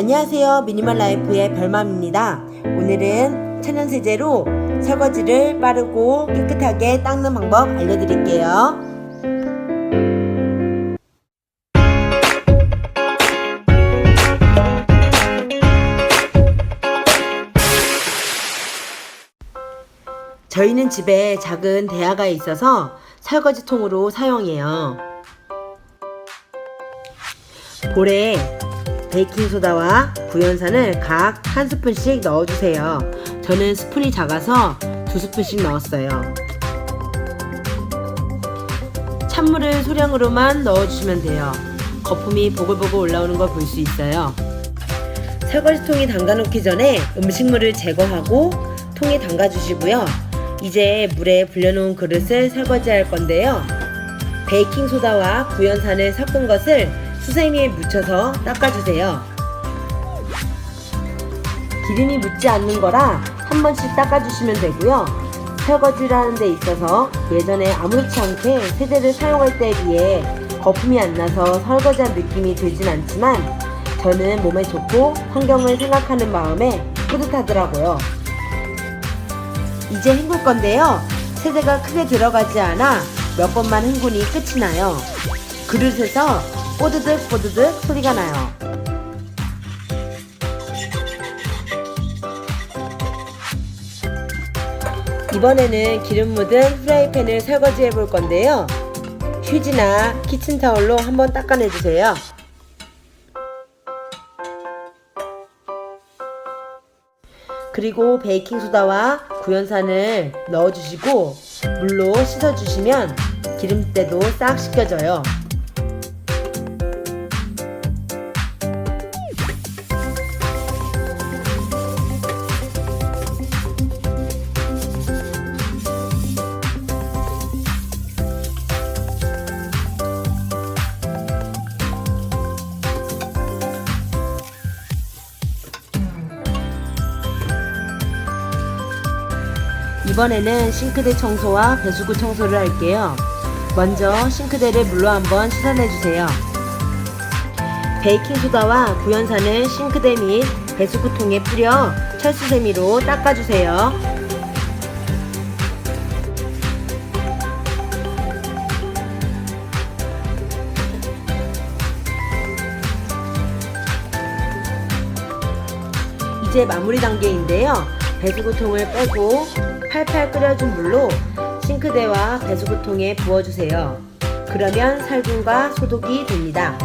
안녕하세요. 미니멀 라이프의 별맘입니다. 오늘은 천연세제로 설거지를 빠르고 깨끗하게 닦는 방법 알려드릴게요. 저희는 집에 작은 대야가 있어서 설거지통으로 사용해요. 볼에 베이킹소다와 구연산을 각 한 스푼씩 넣어주세요. 저는 스푼이 작아서 두 스푼씩 넣었어요. 찬물을 소량으로만 넣어주시면 돼요. 거품이 보글보글 올라오는 걸 볼 수 있어요. 설거지통에 담가놓기 전에 음식물을 제거하고 통에 담가주시고요. 이제 물에 불려놓은 그릇을 설거지할 건데요. 베이킹소다와 구연산을 섞은 것을 수세미에 묻혀서 닦아주세요. 기름이 묻지 않는 거라 한 번씩 닦아주시면 되고요. 설거지를 하는 데 있어서 예전에 아무렇지 않게 세제를 사용할 때에 비해 거품이 안 나서 설거지한 느낌이 들진 않지만 저는 몸에 좋고 환경을 생각하는 마음에 뿌듯하더라고요. 이제 헹굴 건데요. 세제가 크게 들어가지 않아 몇 번만 헹구니 끝이 나요. 그릇에서 뽀드득 뽀드득 소리가 나요. 이번에는 기름 묻은 프라이팬을 설거지해 볼 건데요. 휴지나 키친타올로 한번 닦아내 주세요. 그리고 베이킹소다와 구연산을 넣어주시고 물로 씻어주시면 기름때도 싹 씻겨져요. 이번에는 싱크대 청소와 배수구 청소를 할게요. 먼저 싱크대를 물로 한번 씻어내주세요. 베이킹소다와 구연산을 싱크대 및 배수구통에 뿌려 철수세미로 닦아주세요. 이제 마무리 단계인데요. 배수구통을 빼고 팔팔 끓여준 물로 싱크대와 배수구통에 부어주세요. 그러면 살균과 소독이 됩니다.